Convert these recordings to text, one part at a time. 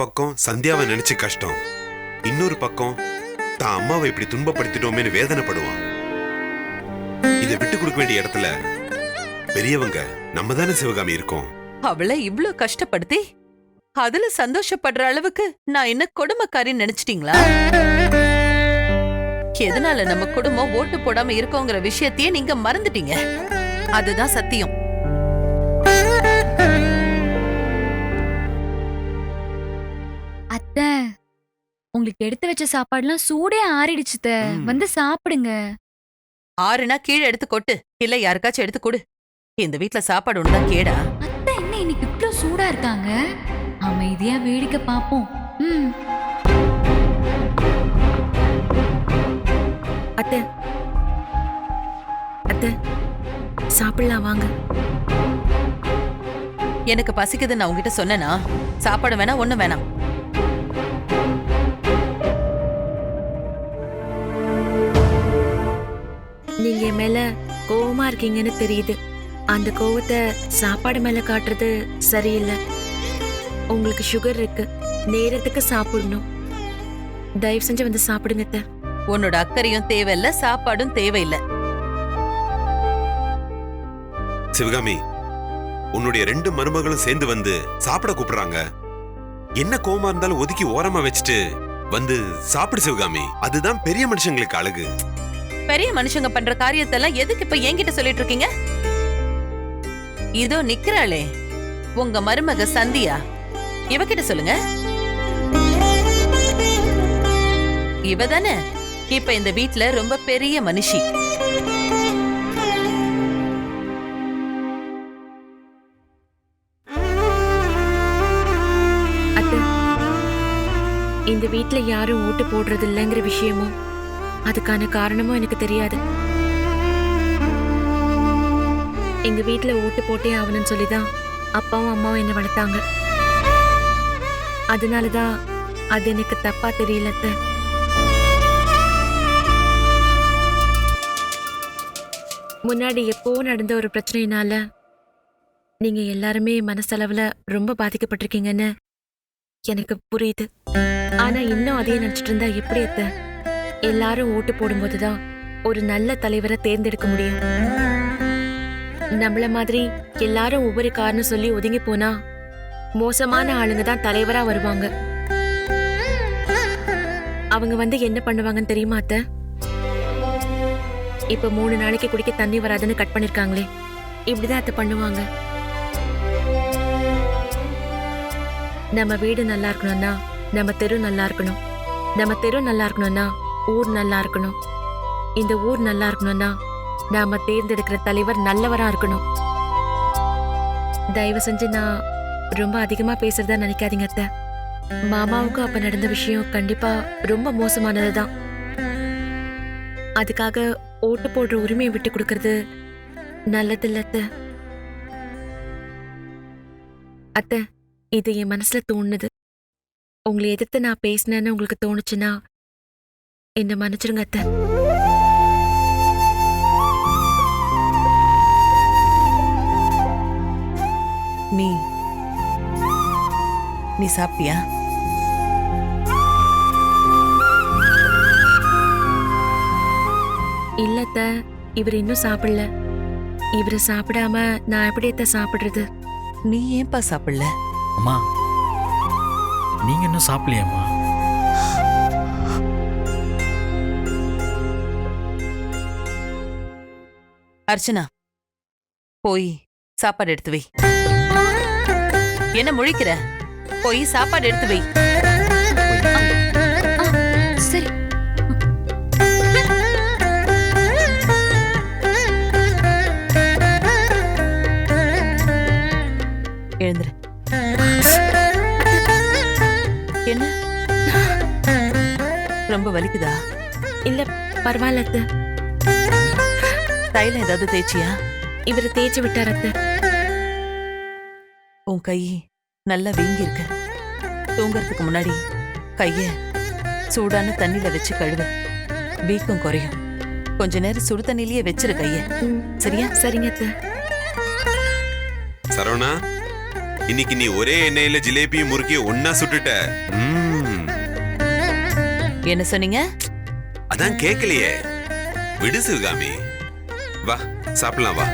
பக்கம் சந்தியாவை நினைச்சு கஷ்டம். இன்னொரு பக்கம் தான் அம்மாவை இப்படி துன்பப்படுத்திட்டோமேன்னு வேதனைப்படுவான். இதை விட்டு கொடுக்க வேண்டிய இடத்துல பெரியவங்க நம்ம தானே சிவகாமி இருக்கோம். அவளை இவ்ளோ கஷ்டப்படுத்தி? அதுல சந்தோஷப்படுற அளவுக்கு நான் என்ன கொடுமைக்காரி நினைச்சிட்டீங்களா? எதனால நம்ம குடும்பம் ஓட்டு போடாம இருக்கோங்கிற விஷயத்தையே நீங்க மறந்துட்டீங்க? அதுதான் சத்தியம். உங்களுக்கு எடுத்து வச்ச சாப்பாடுலாம் சூடே ஆறிடுச்சு. ம். வந்து சாப்பிடுங்க. ஆறுனா கீழே எடுத்து கொட்டு. இல்ல யாருக்காச்சும் எடுத்து கொடு. இந்த வீட்ல சாப்பாடு ஒண்ணுதான் கேடா? அத்தை என்ன இன்னைக்கு இவ்ளோ சூடா இருக்காங்க? அமைதியா வேடிக்கை பாப்போம். ம். அத்தை. அத்தை சாப்பிடலாம் வாங்க. எனக்கு பசிக்குதுன்னு நான் உங்ககிட்ட சொன்னேனா? சாப்பாடு வேணா ஒண்ணு வேணாம். நீங்க என் மேல கோவமா இருக்கீங்கன்னு தெரியுது. அந்த கோவத்தை சாப்பாடு மேல காட்டுறது சரியில்லை. உங்களுக்கு சுகர் இருக்கு. நேரத்துக்கு சாப்பிடணும். தயவு செஞ்சு வந்து சாப்பிடுங்க அத்தை. உன்னோட அக்கறையும் தேவையில்ல சாப்பாடும் தேவையில்ல. சிவகாமி உன்னுடைய ரெண்டு மருமகளும் சேர்ந்து வந்து சாப்பிட கூப்பிடுறாங்க. என்ன கோவமா இருந்தாலும் ஒதுக்கி ஓரமா வச்சுட்டு வந்து சாப்பிடு சிவகாமி. அதுதான் பெரிய மனுஷங்களுக்கு அழகு. பெரிய மனுஷங்க பண்ற காரியத்தெல்லாம் எதுக்கு இப்ப என்கிட்ட சொல்லிட்டு இருக்கீங்க? இதோ நிக்கிறாளே. உங்க மருமக சந்தியா. இவகிட்ட சொல்லுங்க. இவ தானே இப்ப இந்த வீட்ல ரொம்ப பெரிய மனுஷி. இந்த வீட்ல யாரும் ஓட்டு போடுறது இல்லைங்கிற விஷயமும் அதுக்கான காரணமும் எனக்கு தெரியாது. எங்க வீட்டில் ஓட்டு போட்டே ஆகணும்னு சொல்லிதான் அப்பாவும் அம்மாவும் என்ன வளர்த்தாங்க. அதனாலதான் அது எனக்கு தப்பா தெரியல முன்னாடி எப்போ நடந்த ஒரு பிரச்சனையினால நீங்க எல்லாருமே மனசளவுல ரொம்ப பாதிக்கப்பட்டிருக்கீங்கன்னு எனக்கு புரியுது. ஆனா இன்னும் அதையே நினைச்சிட்டு இருந்தா எப்படி அத்தை? எல்லாரும் ஓட்டு போடும்போது தான் ஒரு நல்ல தலைவரை தேர்ந்தெடுக்க முடியும். நம்மள மாதிரி எல்லாரும் ஒவ்வொரு காரணம் சொல்லி ஒதுங்கி போனா மோசமான ஆளுங்க தான் தலைவரா வருவாங்க. அவங்க வந்து என்ன பண்ணுவாங்கன்னு தெரியுமா அத்த? இப்ப மூணு நாளைக்கு குடிக்க தண்ணி வராதுன்னு கட் பண்ணிருக்காங்களே. இப்படிதான் அத்தை பண்ணுவாங்க. நம்ம வீடு நல்லா இருக்கணும்னா நம்ம தெரு நல்லா இருக்கணும். நம்ம தெரு நல்லா இருக்கணும்னா ஊர் நல்லா இருக்கணும். இந்த ஊர் நல்லா இருக்கணும்னா நாம தேர்ந்தெடுக்கிற தலைவர் நல்லவரா இருக்கணும். தயவு செஞ்சு நான் ரொம்ப அதிகமா பேசுறதா நினைக்காதீங்க அத்தை. மாமாவுக்கு அப்ப நடந்த விஷயம் கண்டிப்பா ரொம்ப மோசமானதுதான். அதுக்காக ஓட்டு போடுற உரிமையை விட்டு கொடுக்கறது நல்லதில்ல அத்தை. அத்தை இது என் மனசுல தோணுது. உங்களை எதிர்த்து நான் பேசினேன்னு உங்களுக்கு தோணுச்சுன்னா என்ன மன்னிச்சிருங்க அத்தை. நீ நீ சாப்பிட்டியா? இல்ல அத்தை. இவர் இன்னும் சாப்பிடல. இவரை சாப்பிடாம நான் எப்படி அத்தை சாப்பிடுறது? நீ ஏன்பா சாப்பிடல? அம்மா நீங்க இன்னும் சாப்பிடலையாம்மா? அர்ச்சனா. போய் சாப்பாடு எடுத்து வை. என்ன முழிக்கிற? போய் சாப்பாடு எடுத்து வை. சரி. எழுந்துரு. என்ன? ரொம்ப வலிக்குதா? இல்ல பரவாயில்ல தைலம் ஏதாவது தேய்ச்சியா? இவரை தேய்ச்சி விட்டார் அத்தை. உன் கை நல்லா வீங்கி இருக்கு. தூங்கறதுக்கு முன்னாடி கைய சூடான தண்ணில வச்சு கழுவு. வீக்கம் குறையும். கொஞ்ச நேரம் சுடு தண்ணிலேயே வச்சிரு கைய. சரியா? சரிங்க அத்தை. சரவணா இன்னைக்கு நீ ஒரே எண்ணெயில ஜிலேபியும் முறுக்கியும் ஒன்னா சுட்டுட்ட. ம்ம். என்ன சொன்னீங்க? அதான் கேக்கலையே. விடு சிவகாமி. வா சாப்பிடலாம் வா.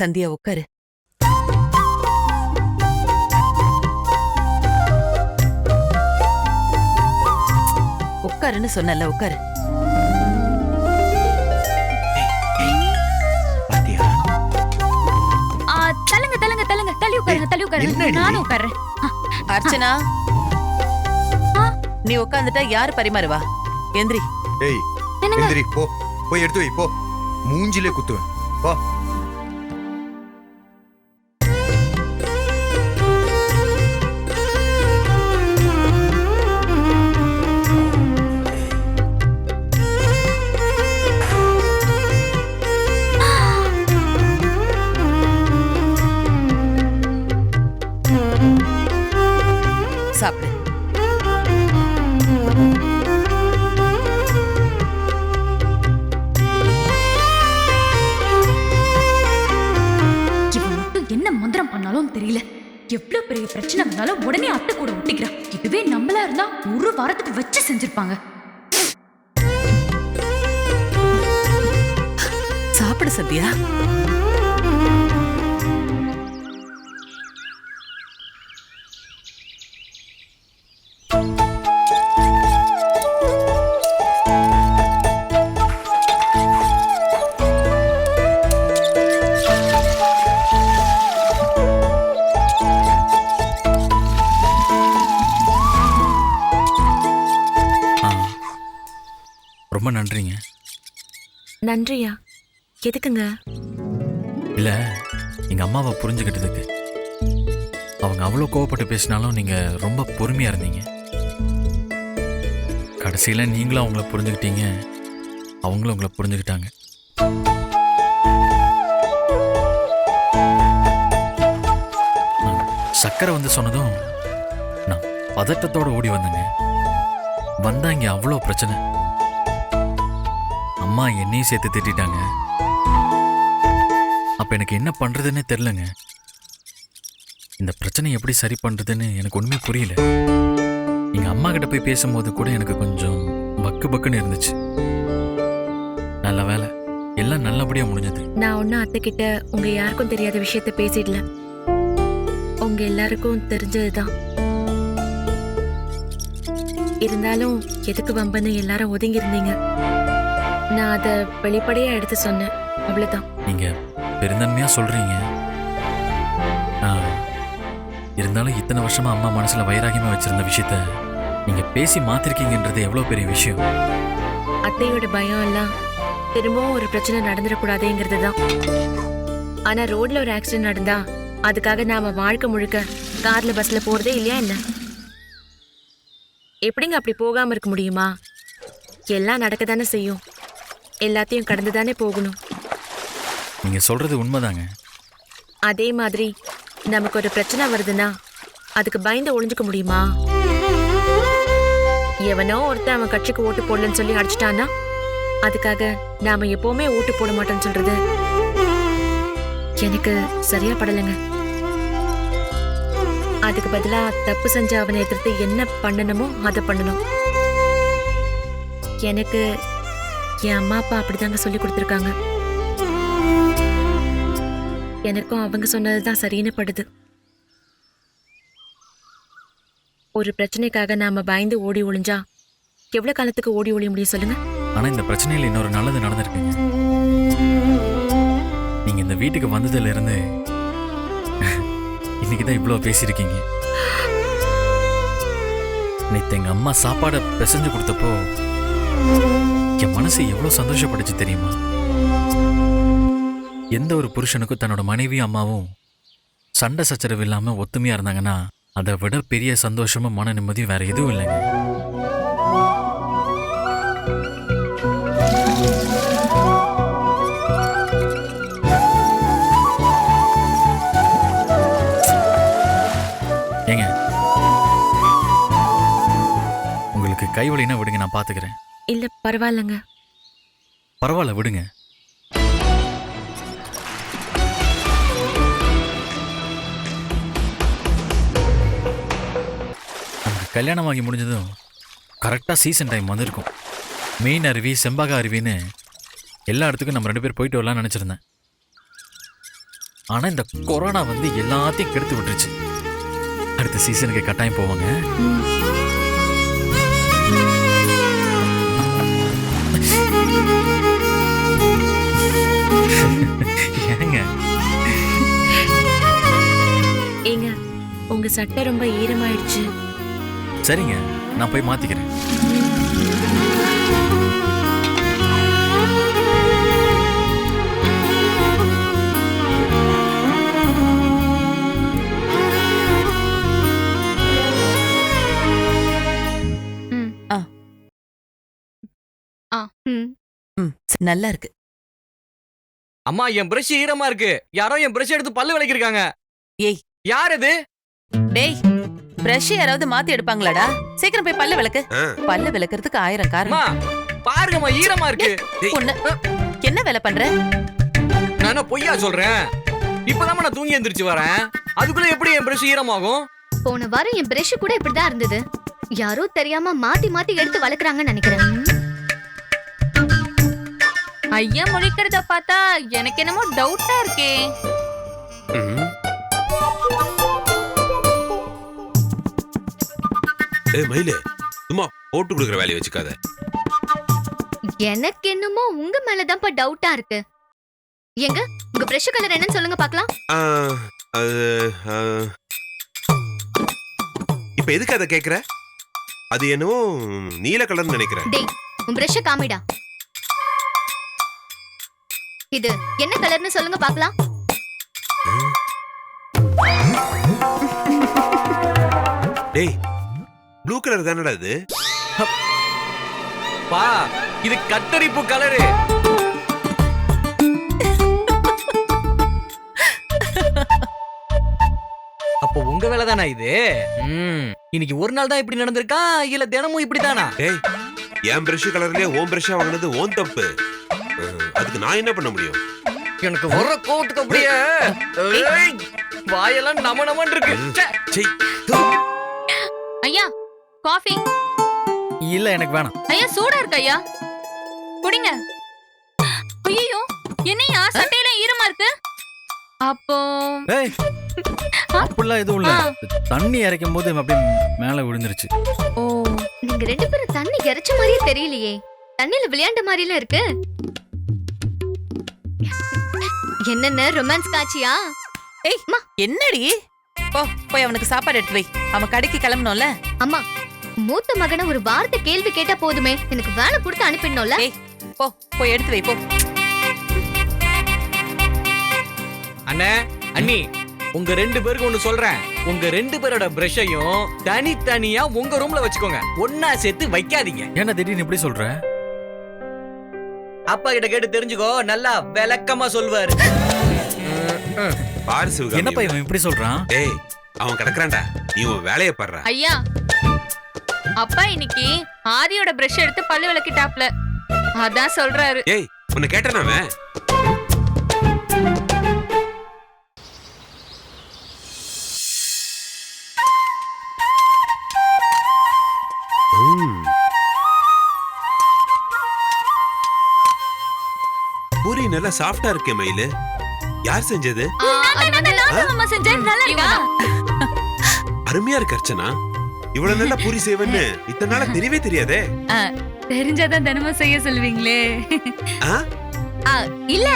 சந்தியா உட்காரு. உட்காருன்னு சொன்னல உட்காரு. தள்ளுங்க தள்ளுங்க தள்ளுங்க. தள்ளி உட்காருங்க தள்ளி உட்காருங்க. என்னடி? நானும் உட்கார்றேன். அர்ச்சனா? நீ உட்காந்துட்டா யாரு பரிமாறுவா? எந்திரி. ஏய் எந்திரி போ. போய் எடுத்து வை போ. மூஞ்சிலே குத்துவேன். போ. பண்ணாலும் தெரியல. எவ்வளவு பெரிய பிரச்சனை வந்தாலும் உடனே அத்தை கூட ஒட்டிக்கிறான் இதுவே நம்மளா இருந்தா ஒரு வாரத்துக்கு வச்சு செஞ்சிருப்பாங்க. சாப்பிடு சத்யா. ரொம்ப நன்றிங்க. நன்றியா? எதுக்குங்க? இல்லை எங்கள் அம்மாவை புரிஞ்சுக்கிட்டதுக்கு. அவங்க அவ்வளோ கோவப்பட்டு பேசினாலும் நீங்கள் ரொம்ப பொறுமையாக இருந்தீங்க. கடைசியில் நீங்களும் அவங்கள புரிஞ்சுக்கிட்டீங்க. அவங்களும் உங்களை புரிஞ்சுக்கிட்டாங்க. சக்கரை வந்து சொன்னதும் நான் பதட்டத்தோட ஓடி வந்தேங்க. வந்தா இங்கே அவ்வளோ பிரச்சனை. அம்மா என்னையும் சேர்த்து திட்டிட்டாங்க. அப்ப எனக்கு என்ன பண்றதுன்னே தெரிலங்க இந்த பிரச்சனை எப்படி சரி பண்றதுன்னு எனக்கு ஒண்ணுமே புரியல. எங்க அம்மா கிட்ட போய் பேசும்போது கூட எனக்கு கொஞ்சம் பக்கு பக்குன்னு இருந்துச்சு. நல்ல வேலை. எல்லாம் நல்லபடியா முடிஞ்சது. நான் ஒன்னும் அத்தை கிட்ட உங்க யாருக்கும் தெரியாத விஷயத்த பேசிடல. உங்க எல்லாருக்கும் தெரிஞ்சதுதான். இருந்தாலும் எதுக்கு வம்பன்னு எல்லாரும் ஒதுங்கி இருந்தீங்க? நான் அதை வெளிப்படையா எடுத்து சொன்னேன். அவ்வளவுதான். நீங்க பெருந்தன்மையா சொல்றீங்க. இருந்தாலும் இத்தனை வருஷமா அம்மா மனசுல வைராகியமா வச்சிருந்த விஷயத்த நீங்க பேசி மாத்திருக்கீங்கன்றது எவ்வளவு பெரிய விஷயம்? அத்தையோட பயம் எல்லாம் திரும்பவும் ஒரு பிரச்சனை நடந்துடக்கூடாதேங்கிறது தான் ஆனா ரோட்ல ஒரு ஆக்சிடென்ட் நடந்தா அதுக்காக நாம வாழ்க்கை முழுக்க கார்ல பஸ்ல போறதே இல்லையா என்ன? எப்படிங்க அப்படி போகாம இருக்க முடியுமா? எல்லாம் நடக்க தானே செய்யும். எல்லாத்தையும் கடந்து தானே போகணும். நீங்க சொல்றது உண்மைதாங்க. அதே மாதிரி நமக்கு ஒரு பிரச்சனை வருதுன்னா அதுக்கு பயந்து ஒளிஞ்சுக்க முடியுமா? எவனோ ஒருத்தன் அவன் கட்சிக்கு ஓட்டு போடலன்னு சொல்லி அடிச்சிட்டான்னா அதுக்காக நாம எப்பவுமே ஓட்டு போட மாட்டோம்னு சொல்றது? எனக்கு சரியா படலைங்க. அதுக்கு பதிலா தப்பு செஞ்ச அவனை எதிர்த்து என்ன பண்ணணுமோ அதை பண்ணணும். எனக்கு என் அம்மா அப்பா அப்படிதாங்க சொல்லி கொடுத்துருக்காங்க. எனக்கும் அவங்க சொன்னதுதான் சரின்னு படுது. ஒரு பிரச்சனைக்காக நாம பயந்து ஓடி ஒளிஞ்சா எவ்வளவு காலத்துக்கு ஓடி ஒளிய முடியும் சொல்லுங்க? ஆனா இந்த பிரச்சனையில இன்னொரு நல்லது நடந்திருக்குங்க. நீங்க இந்த வீட்டுக்கு வந்ததுல இருந்து இன்னைக்கு தான் இவ்வளோ பேசியிருக்கீங்க. நேத்து எங்க அம்மா சாப்பாடை பிசைஞ்சு கொடுத்தப்போ என் மனசு எவ்வளோ சந்தோஷப்படுச்சு தெரியுமா? எந்த ஒரு புருஷனுக்கும் தன்னோட மனைவியும் அம்மாவும் சண்டை சச்சரவு இல்லாமல் ஒத்துமையாக இருந்தாங்கன்னா அதை விட பெரிய சந்தோஷமும் மன நிம்மதியும் வேற எதுவும் இல்லைங்க. ஏங்க உங்களுக்கு கை விடுங்க நான் பார்த்துக்கிறேன் இல்ல பரவாயில்லங்க. பரவாயில்ல விடுங்க. கல்யாணம் ஆகி முடிஞ்சதும் கரெக்டாக சீசன் டைம் வந்திருக்கும். மெயின் அருவி செம்பக அருவின்னு எல்லா இடத்துக்கும் நம்ம ரெண்டு பேர் போயிட்டு வரலாம்னு நினச்சிருந்தேன். ஆனால் இந்த கொரோனா வந்து எல்லாத்தையும் கெடுத்து விட்டுருச்சு. அடுத்த சீசனுக்கு கட்டாயம் போவாங்க. ஏங்க? ஏங்க உங்க சட்டை ரொம்ப ஈரமாயிடுச்சு. சரிங்க நான் போய் மாத்திக்கிறேன். நல்லா இருக்கு. அம்மா என் பிரஷ் ஈரமா இருக்கு. யாரோ என் பிரஷ் எடுத்து பல்லு விளக்கிருக்காங்க ஏய். யார் இது? டேய் பிரஷ் யாராவது மாத்தி எடுப்பாங்களாடா? சீக்கிரம் போய் பல்ல விளக்கு. பல்ல விளக்குறதுக்கு ஆயிரம் காரணம். பாருங்கம்மா ஈரமா இருக்கு. என்ன வேலை பண்ற? நான் பொய்யா சொல்றேன்? இப்பதான் நான் தூங்கி எந்திரிச்சு வரேன். அதுக்குள்ள எப்படி என் பிரஷ் ஈரமாகும்? போன வாரம் என் பிரஷ் கூட இப்படிதான் இருந்தது. யாரோ தெரியாம மாத்தி மாத்தி எடுத்து வளர்க்குறாங்கன்னு நினைக்கிறேன். ஐயா முழிக்கிறத பார்த்தா எனக்கு என்னமோ டவுட்டா இருக்கே. ஏய் மயிலு சும்மா போட்டு கொடுக்குற வேலையை வச்சுக்காத. எனக்கு என்னமோ உங்க மேலதான்ப்பா டவுட்டா இருக்கு. எங்க உங்க பிரஷ் கலர் என்னன்னு சொல்லுங்க பார்க்கலாம். ஆ, அது ஆ. இப்ப எதுக்கு அதை கேக்குற? அது என்னவோ நீல கலர்னு நினைக்கிறேன். டேய் உன் பிரஷ் காமிடா. இது என்ன கலர்னு சொல்லுங்க பார்க்கலாம் டேய் ப்ளூ கலர் தானடா இது? பா இது கத்தரிப்பு கலரு அப்போ உங்க வேலை தானா இது? ம், இன்னைக்கு ஒரு நாள் தான் இப்படி நடந்திருக்கா? இல்ல தினமும் இப்படிதானா டேய் என் பிரஷ் கலர்லயே ஓன் பிரஷ்ஷா வாங்கினது ஓன் தப்பு. அதுக்கு நான் என்ன பண்ண முடியும்? எனக்கு வர்ற கோவத்துக்கு அப்படியே ஏய், வாயெல்லாம் நம நமன் இருக்கு. ச்சே. ஐயா காஃபி. இல்ல எனக்கு வேணாம். ஐயா சூடா இருக்கு ஐயா. குடிங்க. ஐயோ என்னையா? சட்டையில ஈரமா இருக்கு. அப்போ ஏய் அப்படிலாம் எதுவும் இல்ல. தண்ணி இறைக்கும் போது அப்படியே மேல விழுந்துருச்சு. ஓ. நீங்க ரெண்டு பேரும் தண்ணி இறைச்ச மாதிரியே தெரியலையே. தண்ணியில விளையாண்ட மாதிரிலாம் இருக்கு. என்னென்ன ரொமான்ஸ் காட்சியா? ஏய் என்னடி? போ போய் அவனுக்கு சாப்பாடு எடுத்து வை. அவன் கடைக்கு கிளம்பணும்ல அம்மா மூத்த மகனை ஒரு வார்த்தை கேள்வி கேட்டா போதுமே. எனக்கு வேலை கொடுத்து அனுப்பிடணும்ல. ஏய் போ போய் எடுத்து வை போ. அண்ணே அண்ணி உங்க ரெண்டு பேருக்கு ஒண்ணு சொல்றேன். உங்க ரெண்டு பேரோட பிரஷையும் தனித்தனியா உங்க ரூம்ல வச்சுக்கோங்க. ஒன்னா சேர்த்து வைக்காதீங்க. ஏன்னா திடீர்னு இப்படி சொல்ற? அப்பா கிட்ட கேட்டு தெரிஞ்சுக்கோ நல்லா விளக்கமா சொல்வாரு. பாரு சிவகாமி. என்னப்பா இவன் இப்படி சொல்றான்? டேய் அவன் கிடக்குறான்டா. நீ உன் வேலையை பாடுற ஐயா அப்பா இன்னைக்கு ஆதியோட பிரஷ் எடுத்து பல்லு விளக்கிட்டாப்ல. அதான் சொல்றாரு. ஏய் உன்னை கேட்டனாவே பூரி நல்லா சாஃப்டா இருக்கே மயிலு. யார் செஞ்சது? அருமையா இருக்கு அர்ச்சனா. இவ்வளவு நல்லா பூரி செய்வேன்னு இத்தனை நாளா தெரியவே தெரியாதே. தெரிஞ்சாதான் தினமும் செய்ய? ஆ, இல்ல.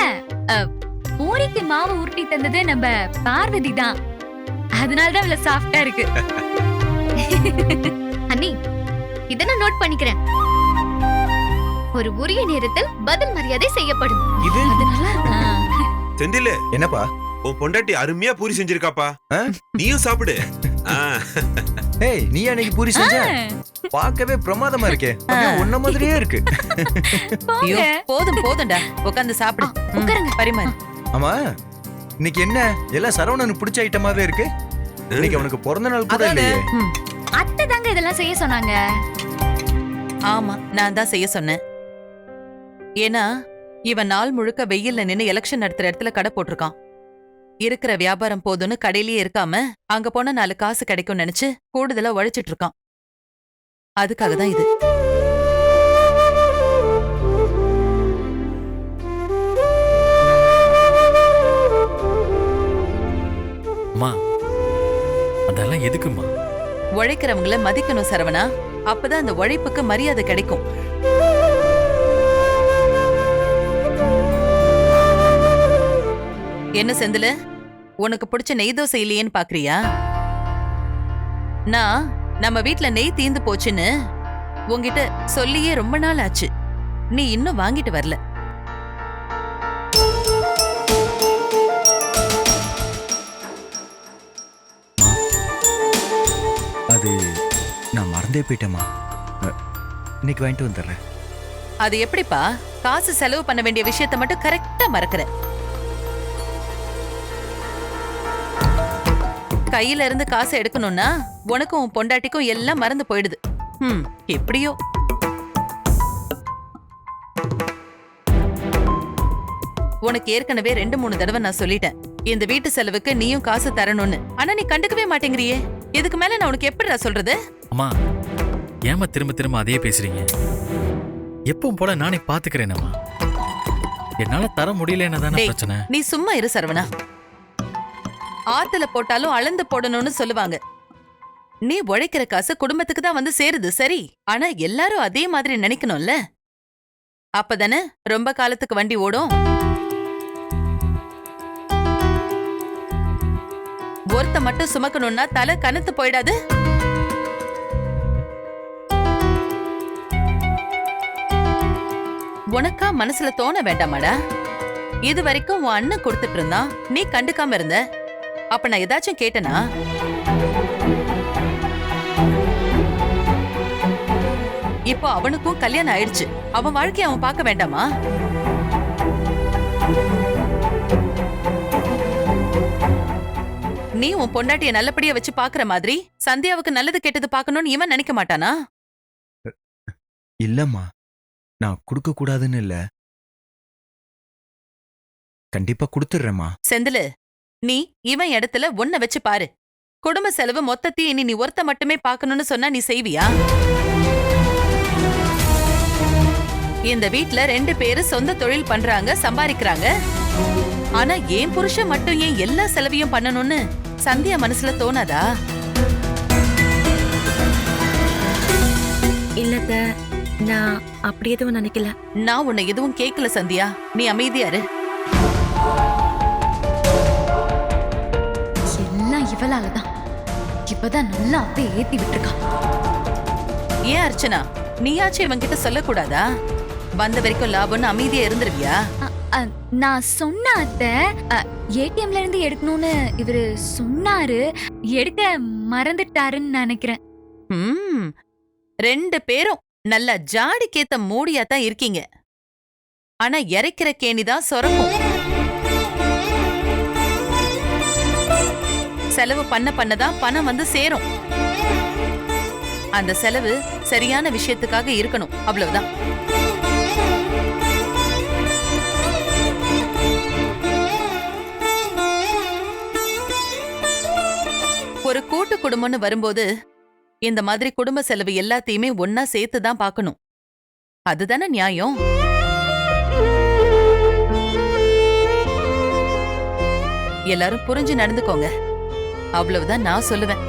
பூரிக்கு மாவு உருட்டி தந்தது நம்ம பார்வதி தான். அதனாலதான் இவ்வளவு சாஃப்டா இருக்கு. அண்ணி இத நான் நோட் பண்ணிக்கிறேன். ஒரு உரிய நேரத்தில் பதில் மரியாதை செய்யப்படும். இது. செந்தில். என்னப்பா? உன் பொண்டாட்டி அருமையா பூரி செஞ்சிருக்காப்பா? நீயும் சாப்பிடு. ஏய் நீ அன்னைக்கு பூரி செஞ்ச? பார்க்கவே பிரமாதமா இருக்கே. உன்ன மாதிரியே இருக்கு. போதும் போதும்டா. உட்காந்து சாப்பிடு. உட்காருங்க. பரிமாறு. ஆமா இன்னைக்கு என்ன? எல்லாம் சரவணனுக்கு பிடிச்ச ஐட்டமாவே இருக்கு. இன்னைக்கு அவனுக்கு பிறந்த நாள் கூட. இல்லையே. அத்தை தாங்க இதெல்லாம் செய்ய சொன்னாங்க. ஆமா நான் தான் செய்ய சொன்னேன். ஏன்னா இவன் நாள் முழுக்க வெயில்ல நின்னு எலெக்ஷன் நடத்துற இடத்துல கடை போட்டிருக்கான். இருக்கிற வியாபாரம் போதும்னு கடையிலேயே இருக்காம அங்க போனா நாலு காசு கிடைக்கும் நினைச்சு கூடுதலா உழைச்சிட்டு இருக்கான். அதுக்காக தான் இது. அம்மா அதெல்லாம் எதுக்குமா? உழைக்கிறவங்கள மதிக்கணும் சரவணா. அப்பதான் அந்த உழைப்புக்கு மரியாதை கிடைக்கும். என்ன செந்தில? உனக்கு பிடிச்ச நெய் தோசை இல்லையேன்னு பாக்குறியா? நான் நம்ம வீட்ல நெய் தீந்து போச்சுன்னு உன்கிட்ட சொல்லியே ரொம்ப நாள் ஆச்சு. நீ இன்னும் வாங்கிட்டு வரல. அது நான் மறந்தே போயிட்டேமா இன்னைக்கு வாங்கிட்டு வந்துடுறேன். அது எப்படிப்பா? காசு செலவு பண்ண வேண்டிய விஷயத்த மட்டும் கரெக்டா மறக்கற. கையில இருந்து காசை எடுக்கணும்னா உனக்கும் உன் பொண்டாட்டிக்கும் எல்லாம் மறந்து போயிடுது. ம் எப்படியோ. உனக்கு ஏற்கனவே ரெண்டு மூணு தடவை நான் சொல்லிட்டேன். இந்த வீட்டு செலவுக்கு நீயும் காசு தரணும்னு. ஆனா நீ கண்டுக்கவே மாட்டேங்கிறியே. இதுக்கு மேல நான் உனக்கு எப்படிடா சொல்றது? அம்மா ஏமா திரும்ப திரும்ப அதே பேசுறீங்க? எப்பவும் போல நானே பாத்துக்கிறேனம்மா. என்னால தர முடியலன்னு தானே. பிரச்சனை? நீ சும்மா இரு சரவணா. ஆத்துல போட்டாலும் அளந்து போடணும்னு சொல்லுவாங்க. நீ உழைக்கிற காசு குடும்பத்துக்கு தான் வந்து சேருது சரி. ஆனா எல்லாரும் அதே மாதிரி நினைக்கணும்ல? அப்பதானே? ரொம்ப காலத்துக்கு வண்டி ஓடும். ஒருத்த மட்டும் சுமக்கணும்னா தலை கனத்து போயிடாது. உனக்கா மனசுல தோண வேண்டாமாடா? இது வரைக்கும் உன் அண்ணன் கொடுத்துட்டு இருந்தான். நீ கண்டுக்காம இருந்த. அப்ப நான் ஏதாச்சும் கேட்டனா? இப்போ அவனுக்கும் கல்யாணம் ஆயிடுச்சு. அவன் வாழ்க்கைய அவன் பார்க்க வேண்டாமா? நீ உன் பொண்டாட்டிய நல்லபடியா வச்சு பாக்குற மாதிரி சந்தியாவுக்கு நல்லது கெட்டது பார்க்கணும்னு இவன் நினைக்க மாட்டானா? இல்லம்மா. நான் கொடுக்க கூடாதுன்னு இல்ல. கண்டிப்பா கொடுத்துடுறேம்மா. செந்திலு நீ இவன் இடத்துல ஒன்ன வச்சு பாரு. குடும்ப செலவு மொத்தத்தையும் இனி நீ ஒருத்த மட்டுமே பார்க்கணும்னு சொன்னா நீ செய்வியா? இந்த வீட்ல ரெண்டு பேரு சொந்த தொழில் பண்றாங்க சம்பாதிக்கிறாங்க. ஆனா ஏன் புருஷன் மட்டும் ஏன் எல்லா செலவையும் பண்ணணும்னு சந்தியா மனசுல தோணாதா? இல்லத்த நான் அப்படி எதுவும் நினைக்கல. நான் உன்னை எதுவும் கேட்கல சந்தியா. நீ அமைதியா இவளால தான் இப்பதான் நல்லா அப்பே ஏத்தி விட்டுருக்கா ஏன் அர்ச்சனா? நீயாச்சும் இவன்கிட்ட சொல்லக்கூடாதா? வந்த வரைக்கும் லாபம்னு அமைதியா இருந்துருவியா? நான் சொன்ன அத்தை ஏடிஎம்ல இருந்து எடுக்கணும்னு இவரு சொன்னாரு. எடுக்க மறந்துட்டாருன்னு நினைக்கிறேன். ம். ரெண்டு பேரும் நல்ல ஜாடிக்கேத்த மூடியா தான் இருக்கீங்க. ஆனா இறைக்கிற கேணிதான் சொரக்கும். செலவு பண்ண பண்ணதான் பணம் வந்து சேரும். அந்த செலவு சரியான விஷயத்துக்காக இருக்கணும். அவ்வளவுதான். ஒரு கூட்டு குடும்பம்னு வரும்போது இந்த மாதிரி குடும்ப செலவு எல்லாத்தையுமே ஒன்னா சேர்த்து தான் பார்க்கணும். அதுதானே நியாயம்? எல்லாரும் புரிஞ்சு நடந்துக்கோங்க. அவ்வளவுதான் நான் சொல்லுவேன்.